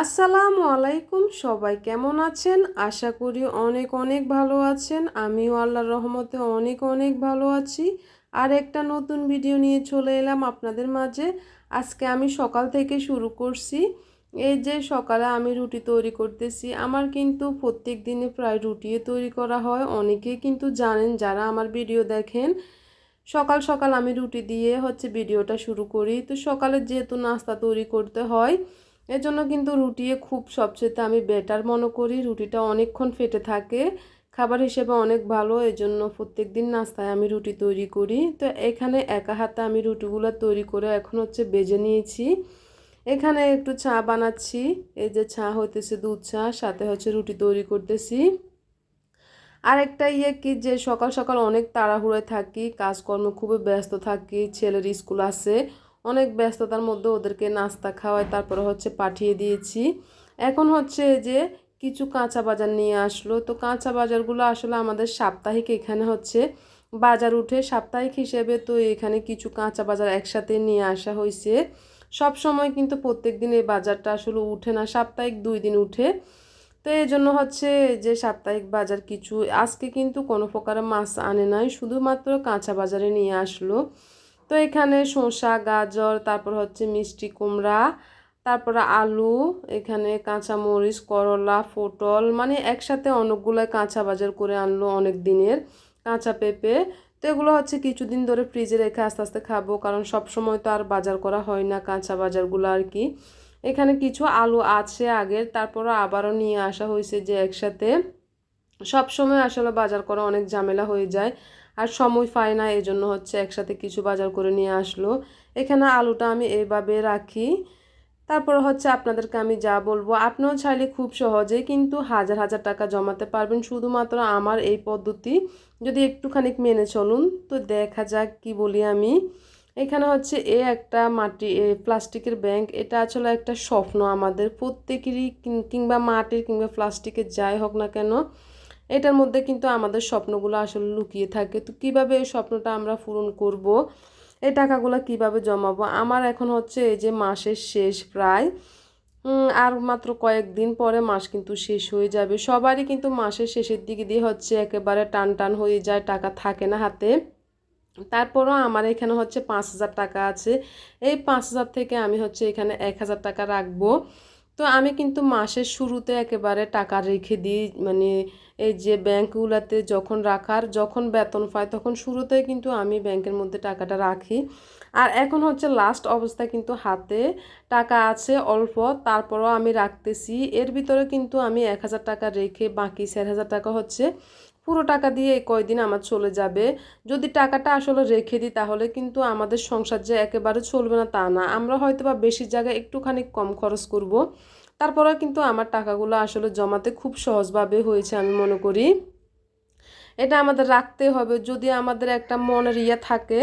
আসসালামু আলাইকুম, সবাই কেমন আছেন? আশা করি অনেক অনেক ভালো আছেন। আমিও আল্লাহর রহমতে অনেক অনেক ভালো আছি। আর একটা নতুন ভিডিও নিয়ে চলে এলাম আপনাদের মাঝে। আজকে আমি সকাল থেকে শুরু করছি। এই যে সকালে আমি রুটি তৈরি করতেছি, আমার কিন্তু প্রত্যেক দিনে প্রায় রুটিয়ে তৈরি করা হয়। অনেকেই কিন্তু জানেন, যারা আমার ভিডিও দেখেন, সকাল সকাল আমি রুটি দিয়ে হচ্ছে ভিডিওটা শুরু করি। তো সকালে যেহেতু নাস্তা তৈরি করতে হয় এজন্য কিন্তু রুটিয়ে খুব সবচেয়ে আমি বেটার মনে করি। রুটিটা অনেকক্ষণ ফেটে থাকে, খাবার হিসেবে অনেক ভালো, এজন্য প্রত্যেক দিন নাস্তায় আমি রুটি তৈরি করি। তো এখানে একা হাতে আমি রুটিগুলো তৈরি করে এখন হচ্ছে বেজে নিয়েছি। এখানে একটু চা বানাচ্ছি, এই যে চা হইতেছে দুধ চা, সাথে হচ্ছে রুটি তৈরি করতেছি। আরেকটা ইয়ে কি যে সকাল সকাল অনেক তাড়াহুড়োয় থাকি, কাজকর্ম খুবই ব্যস্ত থাকি, ছেলের স্কুল আছে অনেক ব্যস্ততার মধ্যে ওদেরকে নাস্তা খাওয়াই তারপরে হচ্ছে পাঠিয়ে দিয়েছি। এখন হচ্ছে যে কিছু কাঁচা বাজার নিয়ে আসলো। তো কাঁচা বাজারগুলো আসলে আমাদের সাপ্তাহিক এখানে হচ্ছে বাজার উঠে। সাপ্তাহিক হিসেবে তো এখানে কিছু কাঁচা বাজার একসাথে নিয়ে আসা হয়েছে। সব সময় কিন্তু প্রত্যেক দিন এই বাজারটা আসলে উঠে না, সাপ্তাহিক দুই দিন উঠে। তো এই জন্য হচ্ছে যে সাপ্তাহিক বাজার কিছু, আজকে কিন্তু কোনো প্রকার মাছ আনে নাই, শুধুমাত্র কাঁচা বাজারে নিয়ে আসলো। তো এখানে শসা, গাজর, তারপর হচ্ছে মিষ্টি কুমড়া, তারপরে আলু, এখানে কাঁচামরিচ, করলা, পটল মানে একসাথে অনেকগুলো কাঁচা বাজার করে আনলো অনেক দিনের কাঁচা পেঁপে। তো এগুলো হচ্ছে কিছুদিন ধরে ফ্রিজে রেখে আস্তে আস্তে খাব, কারণ সব সময় তো আর বাজার করা হয় না কাঁচা বাজারগুলো আর কি। এখানে কিছু আলু আছে আগের তারপরে আবারও নিয়ে আসা হয়েছে যে একসাথে। সব সময় আসলে বাজার করা অনেক ঝামেলা হয়ে যায়। আর সময় পায় না এই জন্য হচ্ছে একসাথে কিছু বাজার করে নিয়ে আসলো। এখানে আলুটা আমি এইভাবে রাখি। তারপর হচ্ছে আপনাদেরকে আমি যা বলব, আপনিও চাইলে খুব সহজে কিন্তু হাজার হাজার টাকা জমাতে পারবেন। শুধুমাত্র আমার এই পদ্ধতি, যদি একটুখানি মেনে চলুন তো দেখা যাক কি বলি আমি। এখানে হচ্ছে এ একটা মাটি প্লাস্টিকের ব্যাংক, এটা আসলে একটা স্বপ্ন আমাদের। প্রত্যেকেরই কিংবা মাটির কিংবা প্লাস্টিকের যাই হোক না কেন এটার মধ্যে কিন্তু আমাদের স্বপ্নগুলো আসলে লুকিয়ে থাকে। তো কীভাবে এই স্বপ্নটা আমরা পূরণ করব? এই টাকাগুলো কীভাবে জমাবো? আমার এখন হচ্ছে এই যে মাসের শেষ প্রায়। আর মাত্র কয়েকদিন পরে মাস কিন্তু শেষ হয়ে যাবে। সবারই কিন্তু মাসের শেষের দিকে দিয়ে হচ্ছে একেবারে টান টান হয়ে যায়, টাকা থাকে না হাতে। তারপরও আমার এখানে হচ্ছে পাঁচ হাজার টাকা আছে। এই পাঁচ হাজার থেকে আমি হচ্ছে এখানে এক হাজার টাকা রাখব। তো আমি কিন্তু মাসের শুরুতে একেবারে টাকা রেখে দিই মানে এই যে ব্যাঙ্কগুলোতে যখন রাখার, যখন বেতন পাই তখন শুরুতে কিন্তু আমি ব্যাংকের মধ্যে টাকাটা রাখি। আর এখন হচ্ছে লাস্ট অবস্থায় কিন্তু হাতে, টাকা আছে অল্প, তারপরও আমি রাখতেছি। এর ভিতরে কিন্তু আমি এক হাজার টাকা রেখে বাকি চার হাজার টাকা হচ্ছে পুরো টাকা দিয়ে এই কয়দিন আমার চলে যাবে। যদি টাকাটা আসলে রেখে দিই, তাহলে কিন্তু আমাদের সংসার যে একেবারে চলবে না তা না। আমরা হয়তো বা বেশি জায়গায় একটুখানি কম খরচ করব। তারপরে কিন্তু আমার টাকাগুলো আসলে জমাতে খুব সহজভাবে হয়েছে আমি মনে করি। এটা আমাদের রাখতে হবে। যদি আমাদের একটা মনের ইয়ে থাকে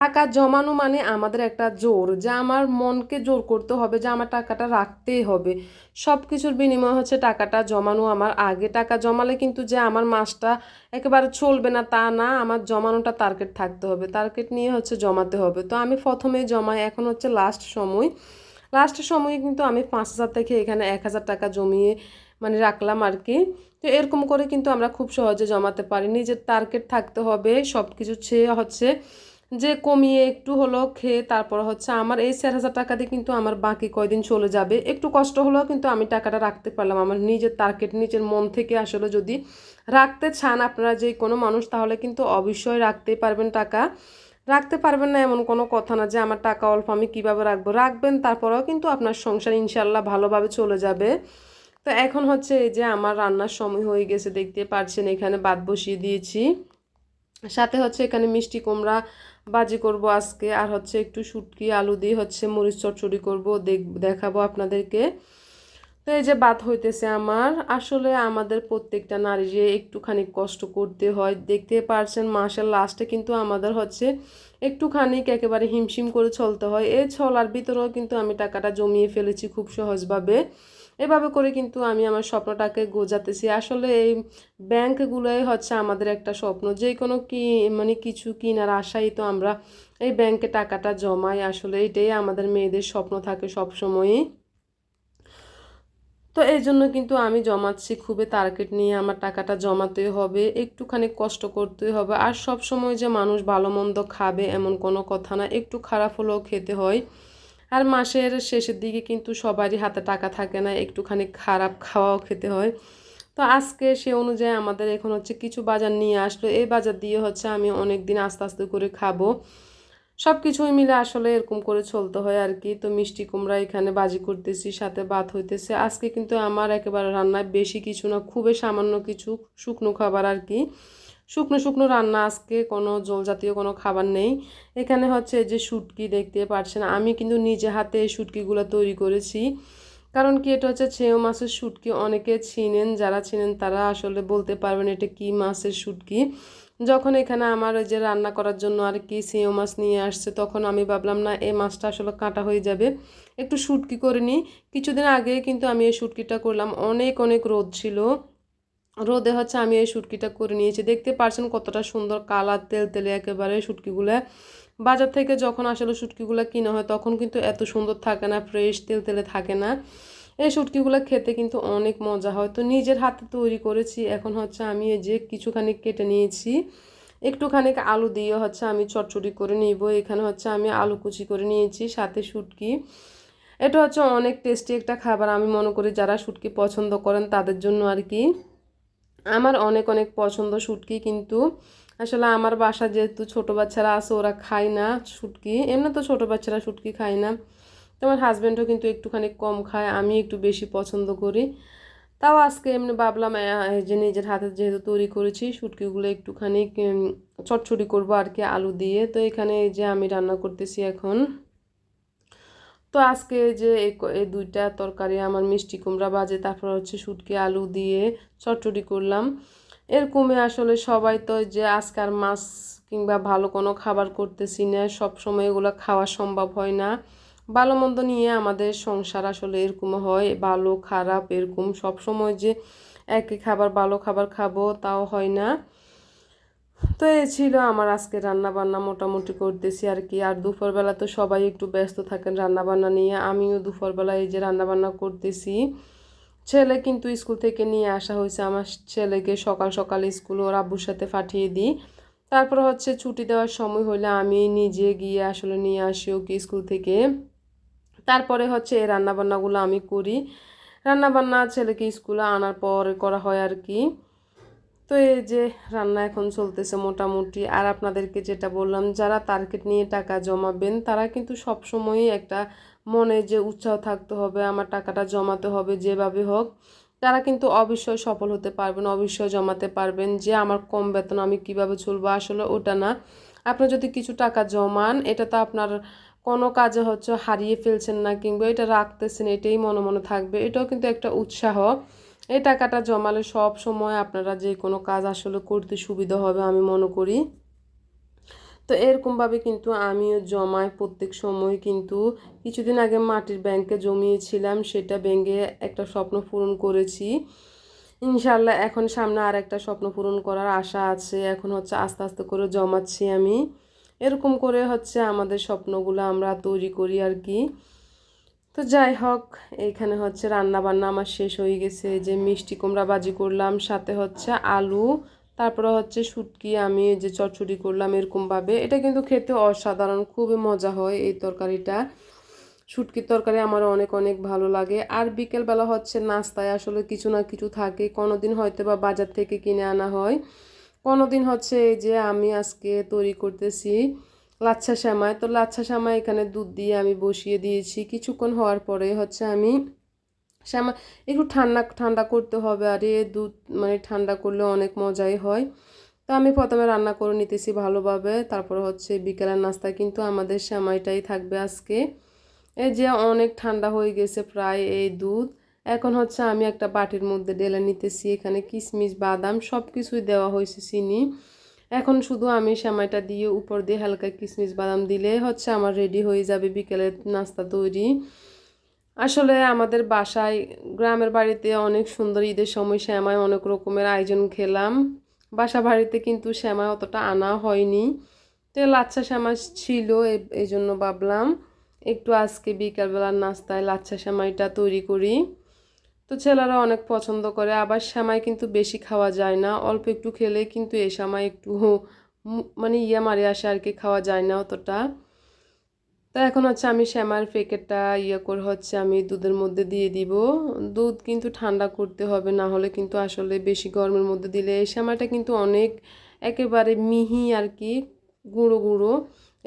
টাকা জমানো মানে আমাদের একটা জোর, যে আমার মনকে জোর করতে হবে, যে আমার টাকাটা রাখতেই হবে। সব কিছুর বিনিময় হচ্ছে টাকাটা জমানো। আমার আগে টাকা জমালে কিন্তু যে আমার মাসটা একেবারে চলবে না, তা না, আমার জমানোটা টার্গেট থাকতে হবে। টার্গেট নিয়ে হচ্ছে জমাতে হবে। তো আমি প্রথমে জমাই, এখন হচ্ছে লাস্ট সময়। লাস্টের সময়ে কিন্তু আমি পাঁচ হাজার থেকে এখানে এক হাজার টাকা জমিয়ে মানে রাখলাম আর কি। তো এরকম করে কিন্তু আমরা খুব সহজে জমাতে পারি। নিজের টার্গেট থাকতে হবে সব কিছু ছেয়ে হচ্ছে যে কমিয়ে একটু হলো খেয়ে তারপর হচ্ছে আমার এই চার হাজার টাকা দিয়ে কিন্তু আমার বাকি কয়দিন চলে যাবে। একটু কষ্ট হলেও কিন্তু আমি টাকাটা রাখতে পারলাম। আমার নিজের টার্গেট নিজের মন থেকে আসলে যদি রাখতে চান আপনারা যে কোনো মানুষ, তাহলে কিন্তু অবশ্যই রাখতেই পারবেন টাকা। রাখতে পারবেন না এমন কোনো কথা না যে আমার টাকা অল্প আমি কীভাবে রাখব। রাখবেন, তারপরেও কিন্তু আপনার সংসার ইনশাল্লাহ ভালোভাবে চলে যাবে। তো এখন হচ্ছে এই যে আমার রান্নার সময় হয়ে গেছে, দেখতে পারছেন এখানে বাদ বসিয়ে দিয়েছি। সাথে হচ্ছে এখানে মিষ্টি কুমড়া বাজি করব আজকে, আর হচ্ছে একটু শুটকি, আলু দিয়ে হচ্ছে মরিচ চটচড়ি করব, দেখ, দেখাবো আপনাদেরকে। তো এই যে বাত হইতেছে আমার, আসলে আমাদের প্রত্যেকটা নারী যে একটুখানি কষ্ট করতে হয়, দেখতে পারছেন মাসের লাস্টে কিন্তু আমাদের হচ্ছে একটুখানি একেবারে হিমশিম করে চলতে হয়। এই ছলার ভিতরেও কিন্তু আমি টাকাটা জমিয়ে ফেলেছি খুব সহজভাবে। এভাবে করে কিন্তু আমি আমার স্বপ্নটাকে গোজাতেছি। আসলে এই ব্যাংকগুলোই হচ্ছে আমাদের একটা স্বপ্ন। যে কোনো কি মানে কিছু কিনার আশাই তো আমরা এই ব্যাংকে টাকাটা জমাই। আসলে এটাই আমাদের মেয়েদের স্বপ্ন থাকে সব সময়ই তো এই জন্য কিন্তু আমি জমাচ্ছি খুবই টার্গেট নিয়ে আমার টাকাটা জমাতে হবে, একটুখানি কষ্ট করতে হবে। আর সব সময় যে মানুষ ভালো মন্দ খাবে এমন কোনো কথা না, একটু খারাপ হলেও খেতে হয়। আর মাসের শেষের দিকে কিন্তু সবারই হাতে টাকা থাকে না, একটুখানি খারাপ খাওয়াও খেতে হয়। তো আজকে সে অনুযায়ী আমাদের এখন হচ্ছে কিছু বাজার নিয়ে আসলো। এই বাজার দিয়ে হচ্ছে আমি অনেক দিন আস্তে আস্তে করে খাব। সব কিছুই মিলে আসলে এরকম করে চলতে হয় আর কি। তো মিষ্টি কুমড়া এখানে বাজি করতেছি, সাথে ভাত হইতেছে। আজকে কিন্তু আমার একেবারে রান্নায় বেশি কিছু না, খুবই সামান্য কিছু শুকনো খাবার আর কি। শুকনো শুকনো রান্না আজকে কোনো জল জাতীয় কোনো খাবার নেই। এখানে হচ্ছে যে শুটকি দেখতে পারছেন, আমি কিন্তু নিজে হাতে এই শুটকিগুলো তৈরি করেছি। কারণ কি এটা হচ্ছে ছেও মাছের শুটকি, অনেকে চিনেন যারা চিনেন তারা আসলে বলতে পারবেন এটা কি মাছের শুটকি। যখন এখানে আমার ওই যে রান্না করার জন্য আর কি সেও মাছ নিয়ে আসছে, তখন আমি ভাবলাম, না, এই মাছটা আসলে কাটা হয়ে যাবে, একটু শুটকি করে নিই। কিছুদিন আগে কিন্তু আমি এই শুটকিটা করলাম, অনেক অনেক রোদ ছিল। রোদে হচ্ছে আমি এই শুটকিটা করে নিয়েছি। দেখতে পারছেন কতটা সুন্দর কালার, তেল তেলে একেবারে শুটকিগুলো। বাজার থেকে যখন আসলে শুটকিগুলো কিনা হয়, তখন কিন্তু এত সুন্দর থাকে না, ফ্রেশ, তেল তেলে থাকে না। এই শুটকিগুলো খেতে কিন্তু অনেক মজা হয়। তো নিজের হাতে তৈরি করেছি। এখন হচ্ছে আমি এই যে কিছুখানি কেটে নিয়েছি। একটুখানি আলু দিয়ে হচ্ছে আমি চটচড়ি করে নিব। এখানে হচ্ছে আমি আলু কুচি করে নিয়েছি, সাথে শুটকি। এটা হচ্ছে অনেক টেস্টি একটা খাবার। আমি মনে করি যারা শুটকি পছন্দ করেন তাদের জন্য আর কি। আমার অনেক অনেক পছন্দ শুটকি, কিন্তু আসলে আমার বাসা যেহেতু ছোটো বাচ্চারা আছে, ওরা খায় না শুটকি। এমনি তো ছোটো বাচ্চারা শুটকি খায় না। তো আমার হাজব্যান্ডও কিন্তু একটুখানি কম খায়, আমি একটু বেশি পছন্দ করি। তাও আজকে এমনি ভাবলাম যে নিজের হাতে যেহেতু তৈরি করেছি, শুটকিগুলো একটুখানি চটচড়ি করব আর কি, আলু দিয়ে। তো এখানে এই যে আমি রান্না করতেছি এখন। তো আজকে যে এই দুইটা তরকারি আমার মিষ্টি কুমড়া বাজে তারপর হচ্ছে শুটকি, আলু দিয়ে চটচড়ি করলাম। এরকমই আসলে সবাই তো যে আজকার মাছ কিংবা ভালো কোনো খাবার করতেছি না, সব সময় এগুলো খাওয়া সম্ভব হয় না। ভালো মন্দ নিয়ে আমাদের সংসার আসলে এরকম হয়, ভালো, খারাপ এরকম সব সময় যে একই খাবার ভালো খাবার খাব তাও হয় না। তো এ ছিল আমার আজকে রান্না বান্না মোটামুটি করতেছি আর কি। আর দুপুরবেলা তো সবাই একটু ব্যস্ত থাকেন রান্না বান্না নিয়ে। আমিও দুপুরবেলা এই যে রান্না বান্না করতেছি। ছেলে কিন্তু স্কুল থেকে নিয়ে আসা হয়েছে। আমার ছেলেকে সকাল সকাল স্কুল ওর আব্বুর সাথে পাঠিয়ে দিই। তারপর হচ্ছে ছুটি দেওয়ার সময় হলে আমি নিজে গিয়ে আসলে নিয়ে আসি ওকে স্কুল থেকে। তারপরে হচ্ছে এই রান্নাবান্নাগুলো আমি করি। রান্নাবান্না ছেলেকে স্কুলে আনার পর করা হয় আর কি। তো এই যে রান্না এখন চলতেছে মোটামুটি, আর আপনাদেরকে যেটা বললাম, যারা টার্গেট নিয়ে টাকা জমাবেন, তারা কিন্তু সবসময়ই একটা মনে যে উৎসাহ থাকতে হবে, আমার টাকাটা জমাতে হবে যেভাবে হোক, তারা কিন্তু অবশ্যই সফল হতে পারবেন, অবশ্যই জমাতে পারবেন যে আমার কম বেতন আমি কীভাবে চলবো, আসলে ওটা না। আপনি যদি কিছু টাকা জমান, এটা তো আপনার কোনো কাজে হচ্ছে হারিয়ে ফেলছেন না কিংবা এটা রাখতেছেন, এটাই মনে মনে থাকবে, এটাও কিন্তু একটা উৎসাহ। এই টাকাটা জমালে সব সময় আপনারা যে কোনো কাজ আসলে করতে সুবিধা হবে আমি মনে করি। তো এরকমভাবে কিন্তু আমিও জমাই প্রত্যেক সময় কিন্তু কিছুদিন আগে মাটির ব্যাংকে জমিয়েছিলাম, সেটা ব্যাংকে একটা স্বপ্ন পূরণ করেছি। ইনশাল্লাহ এখন সামনে আর একটা স্বপ্ন পূরণ করার আশা আছে, এখন হচ্ছে আস্তে আস্তে করে জমাচ্ছি আমি। এরকম করে হচ্ছে আমাদের স্বপ্নগুলো আমরা তৈরি করি আর কি। তো যাই হোক এইখানে হচ্ছে রান্না বান্না আমার শেষ হয়ে গেছে। যে মিষ্টি কুমড়া বাজি করলাম, সাথে হচ্ছে আলু, তারপরে হচ্ছে শুটকি আমি যে চটচড়ি করলাম এরকমভাবে এটা কিন্তু খেতে অসাধারণ, খুবই মজা হয় এই তরকারিটা। শুটকির তরকারি আমার অনেক অনেক ভালো লাগে। আর বিকেলবেলা হচ্ছে নাস্তায় আসলে কিছু না কিছু থাকে। কোনো দিন হয়তো বা বাজার থেকে কিনে আনা হয়। কোনো দিন হচ্ছে এই যে আমি আজকে তৈরি করতেছি লাচ্ছা শ্যামাই। তো লাচ্ছা শ্যামাই এখানে দুধ দিয়ে আমি বসিয়ে দিয়েছি। কিছুক্ষণ হওয়ার পরে হচ্ছে আমি শ্যামা একটু ঠান্ডা ঠান্ডা করতে হবে। আর এ দুধ মানে ঠান্ডা করলে অনেক মজাই হয়। তো আমি প্রথমে রান্না করে নিতেছি ভালোভাবে। তারপরে হচ্ছে বিকেলের নাস্তা কিন্তু আমাদের শ্যামাইটাই থাকবে আজকে। এই যে অনেক ঠান্ডা হয়ে গেছে প্রায় এই দুধ। এখন হচ্ছে আমি একটা বাটির মধ্যে ডেলে নিতেছি। এখানে কিশমিশ বাদাম সব কিছুই দেওয়া হয়েছে চিনি। এখন শুধু আমি সেমাইটা দিয়ে উপর দিয়ে হালকা কিশমিশ বাদাম দিলে হচ্ছে আমার রেডি হয়ে যাবে বিকেলের নাস্তা তৈরি। আসলে আমাদের বাসায়, গ্রামের বাড়িতে অনেক সুন্দর ঈদের সময় শ্যামায় অনেক রকমের আয়োজন খেলাম। বাসা বাড়িতে কিন্তু শ্যামায় অতটা আনা হয়নি। তো লাচ্ছা শ্যামা ছিল এই জন্য ভাবলাম একটু আজকে বিকালবেলার নাস্তায় লাচ্ছা শ্যামাইটা তৈরি করি। তো ছেলেরা অনেক পছন্দ করে, আবার শ্যামাই কিন্তু বেশি খাওয়া যায় না। অল্প একটু খেলে কিন্তু এ শ্যামাই একটু মানে ইয়ে মারে আসে আর কি, খাওয়া যায় না অতটা। তা এখন হচ্ছে আমি শ্যামার প্যাকেটটা ইয়ে করে হচ্ছে আমি দুধের মধ্যে দিয়ে দিব। দুধ কিন্তু ঠান্ডা করতে হবে, না হলে কিন্তু আসলে বেশি গরমের মধ্যে দিলে এই শ্যামাটা কিন্তু অনেক একেবারে মিহি আর কি, গুঁড়ো গুঁড়ো।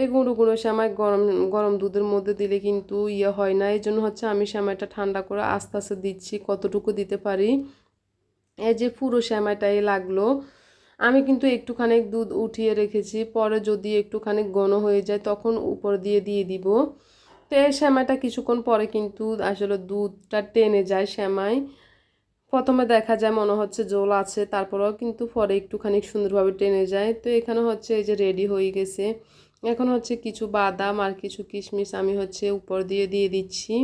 এই গুঁড়ো গুঁড়ো শ্যামাই গরম গরম দুধের মধ্যে দিলে কিন্তু ইয়ে হয় না। এই জন্য হচ্ছে আমি শ্যামাইটা ঠান্ডা করে আস্তে আস্তে দিচ্ছি, কতটুকু দিতে পারি। এই যে পুরো শ্যামাইটাই লাগল। আমি কিন্তু একটুখানি দুধ উঠিয়ে রেখেছি, পরে যদি একটুখানি ঘন হয়ে যায় তখন উপর দিয়ে দিয়ে দিব। তো এই শ্যামাইটা কিছুক্ষণ পরে কিন্তু আসলে দুধটা টেনে যায় শ্যামাই প্রথমে দেখা যায় মনে হচ্ছে জল আছে, তারপরেও কিন্তু পরে একটুখানি সুন্দরভাবে টেনে যায়। তো এখানে হচ্ছে এই যে রেডি হয়ে গেছে। এখন হচ্ছে কিছু বাদাম আর কিছু কিশমিশ আমি হচ্ছে উপর দিয়ে দিয়ে দিচ্ছি।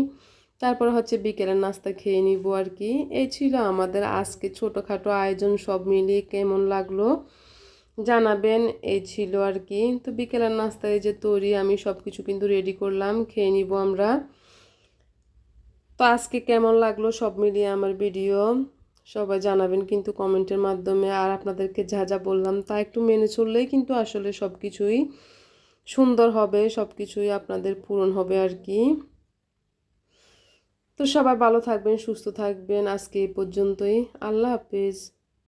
তারপর হচ্ছে বিকেলের নাস্তা খেয়ে নিব আর কি। এই ছিল আমাদের আজকে ছোটোখাটো আয়োজন, সব মিলিয়ে কেমন লাগল জানাবেন, এই ছিল আর কি। তো বিকেলের নাস্তায় যে তৈরি, আমি সব কিছু কিন্তু রেডি করলাম, খেয়ে নিব আমরা। তো আজকে কেমন লাগল সব মিলিয়ে আমার ভিডিও সবাই জানাবেন কিন্তু কমেন্টের মাধ্যমে। আর আপনাদেরকে যা যা বললাম তা একটু মেনে চললেই কিন্তু আসলে সব কিছুই সুন্দর হবে সব কিছুই আপনাদের পূরণ হবে আর কি। তো সবাই ভালো থাকবেন, সুস্থ থাকবেন। আজকে এই পর্যন্তই। আল্লাহ হাফেজ।